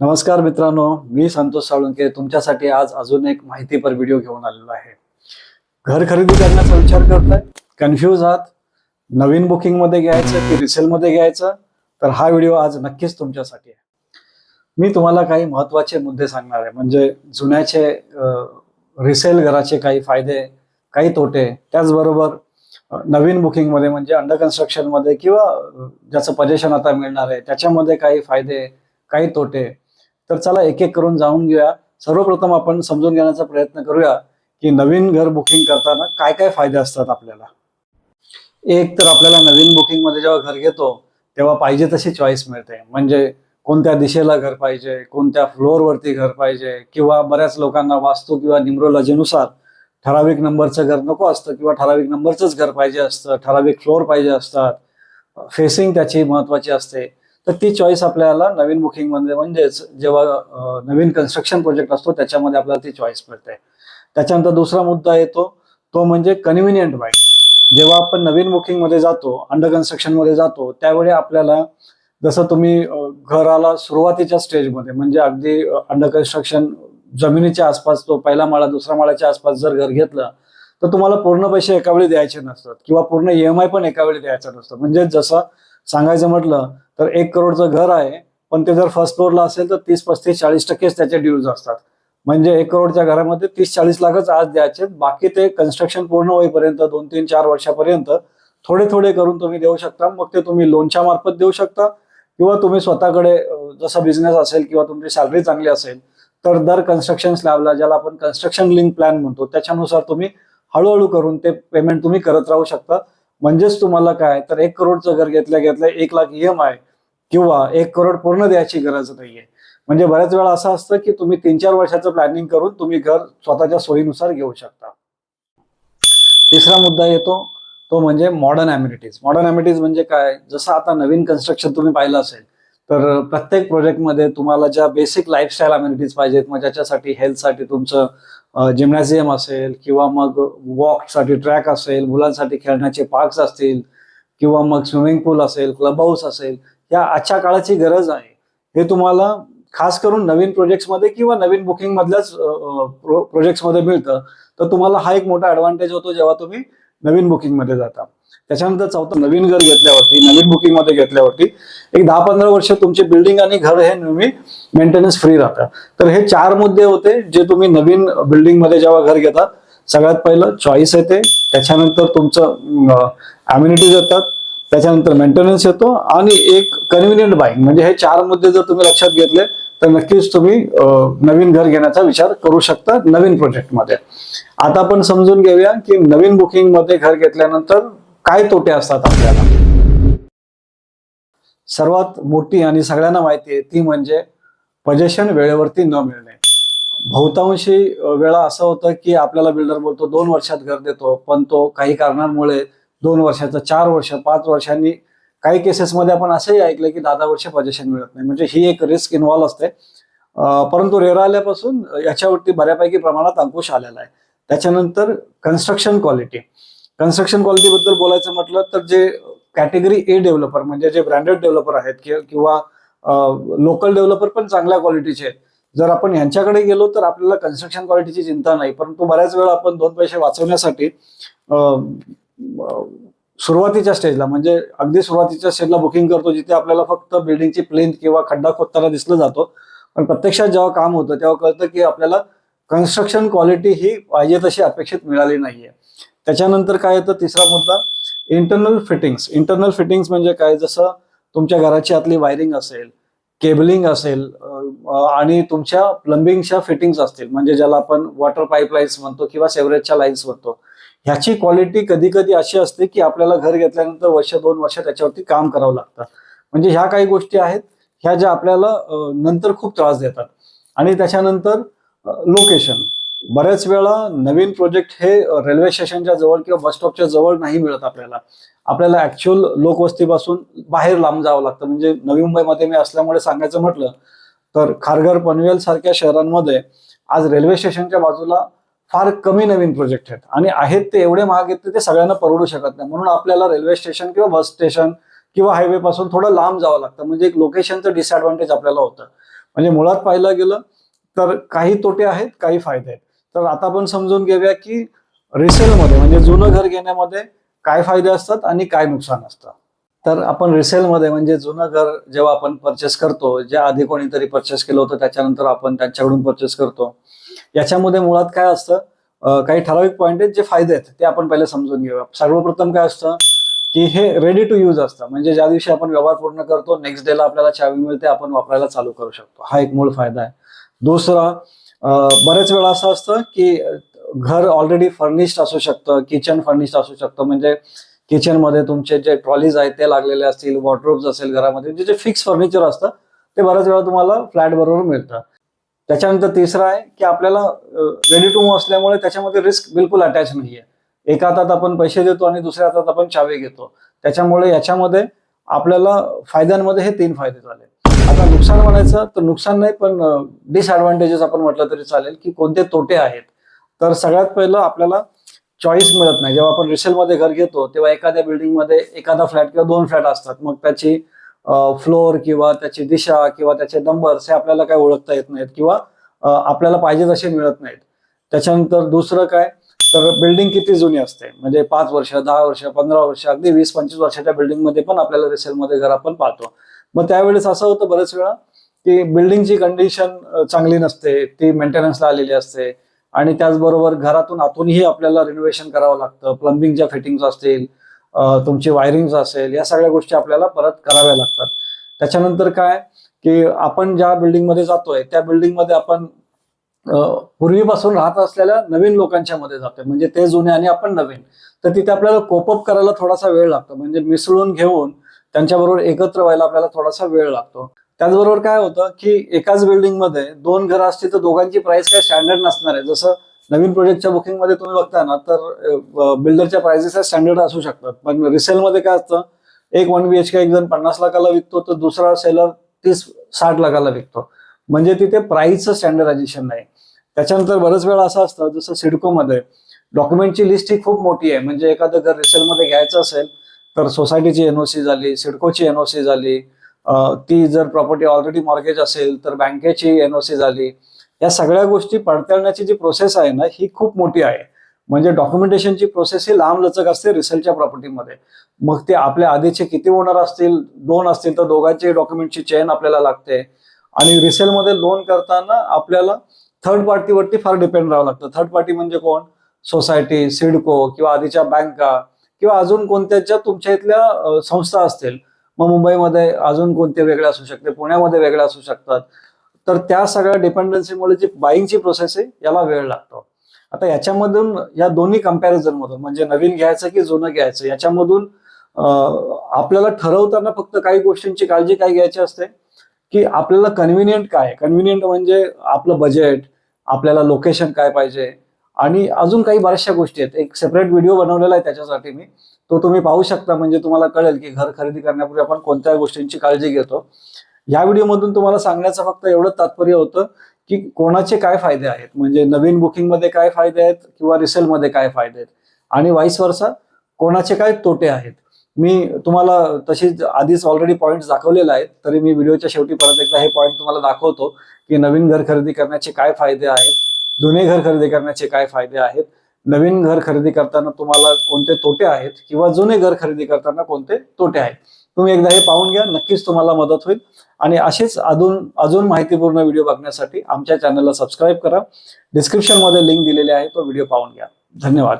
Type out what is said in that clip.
नमस्कार मित्रांनो मी संतोष साळुंके तुमच्यासाठी आज अजून एक माहितीपर व्हिडिओ घेऊन आलेलो आहे. घर खरेदी करण्याचा विचार करताय. कन्फ्यूज आहात. नवीन बुकिंगमध्ये घ्यायचं की रिसेल मध्ये घ्यायचं? तर हा व्हिडिओ आज नक्कीच तुमच्यासाठी आहे. मी तुम्हाला काही महत्त्वाचे मुद्दे सांगणार आहे. म्हणजे जुन्याचे रिसेल घराचे काही फायदे काही तोटे त्याचबरोबर नवीन बुकिंगमध्ये म्हणजे अंडर कन्स्ट्रक्शनमध्ये किंवा ज्याचं पजेशन आता मिळणार आहे त्याच्यामध्ये काही फायदे काही तोटे तर चला एक एक करून जाऊन घेऊया. सर्वप्रथम आपण समजून घेण्याचा प्रयत्न करूया की नवीन घर बुकिंग करताना काय काय फायदे असतात आपल्याला. एक तर आपल्याला नवीन बुकिंगमध्ये जेव्हा घर घेतो तेव्हा पाहिजे तशी चॉईस मिळते. म्हणजे कोणत्या दिशेला घर पाहिजे कोणत्या फ्लोअरवरती घर पाहिजे किंवा बऱ्याच लोकांना वास्तू किंवा निम्रोलॉजीनुसार ठराविक नंबरचं घर नको असतं किंवा ठराविक नंबरचंच घर पाहिजे असतं ठराविक फ्लोअर पाहिजे असतात. फेसिंग त्याची महत्वाची असते. तर ती चॉईस आपल्याला नवीन बुकिंगमध्ये म्हणजेच जेव्हा नवीन कन्स्ट्रक्शन प्रोजेक्ट असतो त्याच्यामध्ये आपल्याला ती चॉईस मिळते. त्याच्यानंतर दुसरा मुद्दा येतो तो म्हणजे कन्व्हिनियंट बाईंग जेव्हा आपण नवीन बुकिंगमध्ये जातो अंडर कन्स्ट्रक्शनमध्ये जातो त्यावेळी आपल्याला जसं तुम्ही घराला सुरुवातीच्या स्टेजमध्ये म्हणजे अगदी अंडर कन्स्ट्रक्शन जमिनीच्या आसपास तो पहिला माळा दुसरा माळ्याच्या आसपास जर घर घेतलं तर तुम्हाला पूर्ण पैसे एका वेळी द्यायचे नसतात किंवा पूर्ण ईएमआय पण एका वेळी नसतो नसतं. म्हणजे जसं सांगायचं म्हटलं तर एक करोडचं घर आहे पण ते जर फर्स्ट फ्लोअरला असेल तर तीस पस्तीस चाळीस टक्केच त्याचे ड्यूज असतात. म्हणजे एक करोडच्या घरामध्ये तीस चाळीस लाखच आज द्यायचे बाकी ते कन्स्ट्रक्शन पूर्ण होईपर्यंत दोन तीन चार वर्षापर्यंत थोडे थोडे करून तुम्ही देऊ शकता. मग ते तुम्ही लोनच्या मार्फत देऊ शकता. किंवा तुम्ही स्वतःकडे जसा बिझनेस असेल किंवा तुमची सॅलरी चांगली असेल तर दर कन्स्ट्रक्शन स्लॅबला ज्याला आपण कन्स्ट्रक्शन लिंक प्लॅन म्हणतो त्याच्यानुसार तुम्ही हळूहळू करून ते पेमेंट तुम्ही करत राहू शकता. म्हणजेच तुम्हाला काय? तर एक करोडचं घर घेतल्या घेतल्या एक लाख ईएमआय किंवा एक करोड पूर्ण द्यायची गरज नाहीये. म्हणजे बऱ्याच वेळा असं असतं की तुम्ही तीन चार वर्षाचं प्लॅनिंग करून तुम्ही घर स्वतःच्या सोयीनुसार घेऊ शकता. तिसरा मुद्दा येतो तो म्हणजे मॉडर्न अम्युनिटीज मॉडर्न अम्युनिटीज म्हणजे काय? जसं आता नवीन कन्स्ट्रक्शन तुम्ही पाहिलं असेल तर प्रत्येक प्रोजेक्टमध्ये तुम्हाला ज्या बेसिक लाईफस्टाईल अम्युनिटीज पाहिजेत मग ज्याच्यासाठी हेल्थसाठी तुमचं जिम्नॅझियम असेल किंवा मग वॉकसाठी ट्रॅक असेल मुलांसाठी खेळण्याचे पार्क्स असतील किंवा मग स्विमिंग पूल असेल क्लब हाऊस असेल या आजच्या काळाची गरज आहे. हे तुम्हाला खास करून नवीन प्रोजेक्ट्समध्ये किंवा नवीन बुकिंग मधल्याच प्रोजेक्ट्समध्ये मिळतं. तर तुम्हाला हा एक मोठा ॲडव्हान्टेज होतो जेव्हा तुम्ही नवीन बुकिंगमध्ये जाता. त्याच्यानंतर चौथं नवीन घर घेतल्यावरती नवीन बुकिंगमध्ये घेतल्यावरती एक दहा पंधरा वर्ष तुमचे बिल्डिंग आणि घर हे नेहमी मेंटेनन्स फ्री राहतात. तर हे चार मुद्दे होते जे तुम्ही नवीन बिल्डिंगमध्ये जेव्हा घर घेता सगळ्यात पहिलं चॉईस येते त्याच्यानंतर तुमचं अम्युनिटीज येतात त्याच्यानंतर मेंटेनन्स येतो आणि एक कन्व्हिनियंट बाईंग म्हणजे हे चार मुद्दे जर तुम्ही लक्षात घेतले तर नक्कीच तुम्ही नवीन घर घेण्याचा विचार करू शकता नवीन प्रोजेक्टमध्ये आता आपण समजून घेऊया की नवीन बुकिंगमध्ये घर घेतल्यानंतर काय तोटे असतात आपल्याला? सर्वात मोठी आणि सगळ्यांना माहिती आहे ती म्हणजे पजेशन वेळेवरती न मिळणे. बहुतांशी वेळा असं होतं की आपल्याला बिल्डर बोलतो दोन वर्षात घर देतो. पण तो काही कारणांमुळे दोन वर्षाचं चार वर्ष पाच वर्षांनी काही केसेसमध्ये आपण असंही ऐकलं की दहा दहा वर्ष पजेशन मिळत नाही. म्हणजे ही एक रिस्क इन्व्हॉल्व्ह असते. परंतु रेरा आल्यापासून याच्यावरती बऱ्यापैकी प्रमाणात अंकुश आलेला आहे. त्याच्यानंतर कन्स्ट्रक्शन क्वालिटी कन्स्ट्रक्शन क्वालिटी बद्दल बोलायचं म्हटलं तर जे कॅटेगरी ए डेव्हलपर म्हणजे जे ब्रँडेड डेव्हलपर आहेत किंवा लोकल डेव्हलपर पण चांगल्या क्वालिटीचे आहेत. जर आपण यांच्याकडे गेलो तर आपल्याला कन्स्ट्रक्शन क्वालिटीची चिंता नाही. परंतु बऱ्याच वेळा आपण दोन पैसे वाचवण्यासाठी सुरुवातीच्या स्टेजला म्हणजे अगदी सुरुवातीच्या स्टेजला बुकिंग करतो जिथे आपल्याला फक्त बिल्डिंगची प्लेन किंवा खड्डा खोदताना दिसलं जातो. पण प्रत्यक्षात जेव्हा काम होतं तेव्हा कळतं की आपल्याला कन्स्ट्रक्शन क्वालिटी ही पाहिजे तशी अपेक्षित मिळाली नाहीये. त्याच्यानंतर काय येतं? तिसरा मुद्दा इंटरनल फिटिंग्स इंटरनल फिटिंग्स म्हणजे काय? जसं तुमच्या घराची आतली वायरिंग असेल केबलिंग असेल आणि तुमच्या प्लंबिंगच्या फिटिंग्स असतील म्हणजे ज्याला आपण वॉटर पाईपलाईन्स म्हणतो किंवा सेवरेजच्या लाईन्स म्हणतो. ह्याची क्वालिटी कधी कधी अशी असते की आपल्याला घर घेतल्यानंतर वर्ष दोन वर्ष त्याच्यावरती काम करावं लागतं. म्हणजे ह्या काही गोष्टी आहेत ह्या ज्या आपल्याला नंतर खूप त्रास देतात. आणि त्याच्यानंतर लोकेशन बऱ्याच वेळा नवीन प्रोजेक्ट हे रेल्वे स्टेशनच्या जवळ किंवा बस स्टॉपच्या जवळ नाही मिळत आपल्याला. आपल्याला ऍक्च्युअल लोकवस्तीपासून बाहेर लांब जावं लागतं. म्हणजे नवी मुंबईमध्ये मी असल्यामुळे सांगायचं म्हटलं तर खारघर पनवेल सारख्या शहरांमध्ये आज रेल्वे स्टेशनच्या बाजूला फार कमी नवीन प्रोजेक्ट आहेत. आणि आहेत ते एवढे महाग आहेत ते सगळ्यांना परवडू शकत नाही. म्हणून आपल्याला रेल्वे स्टेशन किंवा बस स्टेशन किंवा हायवे पासून थोडं लांब जावं लागतं. म्हणजे एक लोकेशनचं डिसएडव्हान्टेज आपल्याला होतं. म्हणजे मुळात पाहिलं गेलं तर काही तोटे आहेत काही फायदे आहेत. तर आता आपण समजून घेऊया की रिसेलमध्ये म्हणजे जुनं घर घेण्यामध्ये काय फायदे असतात आणि काय नुकसान असतं. तर आपण रिसेलमध्ये म्हणजे जुनं घर जेव्हा आपण परचेस करतो जे आधी कोणीतरी परचेस केलं होतं त्याच्यानंतर आपण त्यांच्याकडून परचेस करतो. याच्यामध्ये मुळात काय असतं काही ठराविक पॉईंट आहेत जे फायदे आहेत ते आपण पहिले समजून घेऊया. सर्वप्रथम काय असतं की हे रेडी टू यूज असतं. म्हणजे ज्या दिवशी आपण व्यवहार पूर्ण करतो नेक्स्ट डेला आपल्याला चावी मिळते आपण वापरायला चालू करू शकतो. हा एक मूळ फायदा आहे. दुसरा बरेच वेळा असं असतं की घर ऑलरेडी फर्निश्ड असू शकतं किचन फर्निश्ड असू शकतं. म्हणजे किचनमध्ये तुमचे जे ट्रॉलीज आहेत ते लागलेले असतील वॉर्ड्रोब्स असेल घरामध्ये जे जे फिक्स फर्निचर असतं ते बऱ्याच वेळा तुम्हाला फ्लॅट बरोबर मिळतं. त्याच्यानंतर तिसरं आहे की आपल्याला रेडी टू मूव्ह असल्यामुळे त्याच्यामध्ये रिस्क बिलकुल अटॅच नाहीये. एका हातात आपण पैसे देतो आणि दुसऱ्या हातात आपण चावे घेतो. त्याच्यामुळे याच्यामध्ये आपल्याला फायद्यांमध्ये हे तीन फायदे झाले. नुकसान म्हणायचं तर नुकसान नाही पण डिसएडव्हान्टेजेस आपण म्हटलं तरी चालेल की कोणते तोटे आहेत. तर सगळ्यात पहिलं आपल्याला चॉईस मिळत नाही. जेव्हा आपण रिसेलमध्ये घर घेतो तेव्हा एखाद्या बिल्डिंगमध्ये एखादा फ्लॅट किंवा दोन फ्लॅट असतात. मग त्याची फ्लोअर किंवा त्याची दिशा किंवा त्याचे नंबर्स हे आपल्याला काय ओळखता येत नाहीत किंवा आपल्याला पाहिजे तसे मिळत नाहीत. त्याच्यानंतर दुसरं काय? तर बिल्डिंग किती जुनी असते? म्हणजे पाच वर्ष दहा वर्ष पंधरा वर्ष अगदी वीस पंचवीस वर्षाच्या बिल्डिंगमध्ये पण आपल्याला रिसेलमध्ये घर आपण पाहतो. मग त्यावेळेस असं होतं बरेच वेळा की बिल्डिंगची कंडिशन चांगली नसते ती मेंटेनन्सला आलेली असते. आणि त्याचबरोबर घरातून आतूनही आपल्याला रिनोव्हेशन करावं लागतं. प्लंबिंगच्या फिटिंग्स असतील तुमची वायरिंग असेल या सगळ्या गोष्टी आपल्याला परत कराव्या लागतात. त्याच्यानंतर काय की आपण ज्या बिल्डिंगमध्ये जातोय त्या बिल्डिंगमध्ये आपण पूर्वीपासून राहत असलेल्या नवीन लोकांच्या मध्ये जातोय. म्हणजे ते जुने आणि आपण नवीन. तर तिथे आपल्याला कोपअप करायला थोडासा वेळ लागतो. म्हणजे मिसळून घेऊन त्यांच्याबरोबर एकत्र व्हायला आपल्याला थोडासा वेळ लागतो. त्याचबरोबर काय होतं की एकाच बिल्डिंगमध्ये दोन घरं असतील तर दोघांची प्राइस काय स्टँडर्ड नसणार आहे. जसं नवीन प्रोजेक्टच्या बुकिंगमध्ये तुम्ही बघता ना तर बिल्डरच्या प्राइसेस स्टँडर्ड असू शकतात. पण रिसेलमध्ये काय असतं एक वन बी एच के एक जण पन्नास लाखाला विकतो तर दुसरा सेलर तीस साठ लाखाला विकतो. म्हणजे तिथे प्राईसचं स्टँडर्डायझेशन नाही. त्याच्यानंतर बरंच वेळा असं असतं जसं सिडकोमध्ये डॉक्युमेंटची लिस्ट ही खूप मोठी आहे. म्हणजे एखादं घर रिसेलमध्ये घ्यायचं असेल तर सोसायटीची एनओसी झाली सिडकोची एनओसी झाली ती जर प्रॉपर्टी ऑलरेडी मॉर्गेज असेल तर बँकेची एनओसी झाली. या सगळ्या गोष्टी पडताळण्याची जी प्रोसेस आहे ना ही खूप मोठी आहे. म्हणजे डॉक्युमेंटेशनची प्रोसेस ही लांब लचक असते रिसेलच्या प्रॉपर्टीमध्ये मग ते आपल्या आधीचे किती ओनर असतील दोन असतील तर दोघांचे डॉक्युमेंटची चेन आपल्याला लागते. आणि रिसेलमध्ये लोन करताना आपल्याला थर्ड पार्टीवरती फार डिपेंड राहावं लागतं. थर्ड पार्टी म्हणजे कोण? सोसायटी सिडको किंवा आधीच्या बँका किंवा अजून कोणत्याच्या तुमच्या इथल्या संस्था असतील मग मुंबईमध्ये अजून कोणते वेगळे असू शकते पुण्यामध्ये वेगळे असू शकतात तर त्या सगळ्या डिपेंडन्सीमुळे जी बाईंगची प्रोसेस आहे याला वेळ लागतो. आता याच्यामधून या दोन्ही कंपॅरिझन मधून म्हणजे नवीन घ्यायचं की जुनं घ्यायचं याच्यामधून आपल्याला ठरवताना फक्त काही गोष्टींची काळजी काय घ्यायची असते की आपल्याला कन्व्हिनियंट काय? कन्व्हिनियंट म्हणजे आपलं बजेट आपल्याला लोकेशन काय पाहिजे आणि अजून काही बऱ्याचशा गोष्टी आहेत. एक सेपरेट व्हिडिओ बनवलेला आहे त्याच्यासाठी मी. तो तुम्ही पाहू शकता म्हणजे तुम्हाला कळेल की घर खरेदी करण्यापूर्वी आपण कोणत्या गोष्टींची काळजी घेतो. या व्हिडिओमधून तुम्हाला सांगण्याचं फक्त एवढं तात्पर्य होतं की कोणाचे काय फायदे आहेत. म्हणजे नवीन बुकिंगमध्ये काय फायदे आहेत किंवा रिसेलमध्ये काय फायदे आहेत. आणि वाईस वर्षा कोणाचे काय तोटे आहेत. मी तुम्हाला तशीच आधीच ऑलरेडी पॉईंट दाखवलेले आहेत. तरी मी व्हिडिओच्या शेवटी परत एकदा हे पॉईंट तुम्हाला दाखवतो की नवीन घर खरेदी करण्याचे काय फायदे आहेत. जुने घर खरेदी करण्याचे काय फायदे आहेत? नवीन घर खरेदी करताना तुम्हाला कोणते तोटे आहेत? किंवा जुने घर खरेदी करताना कोणते तोटे आहेत? तुम्ही एकदा हे पाहून घ्या नक्कीच तुम्हाला मदत होईल. आणि असेच अजून अजून माहितीपूर्ण व्हिडिओ बघण्यासाठी आमच्या चॅनलला सबस्क्राईब करा. डिस्क्रिप्शनमध्ये लिंक दिलेली आहे तो व्हिडिओ पाहून घ्या. धन्यवाद.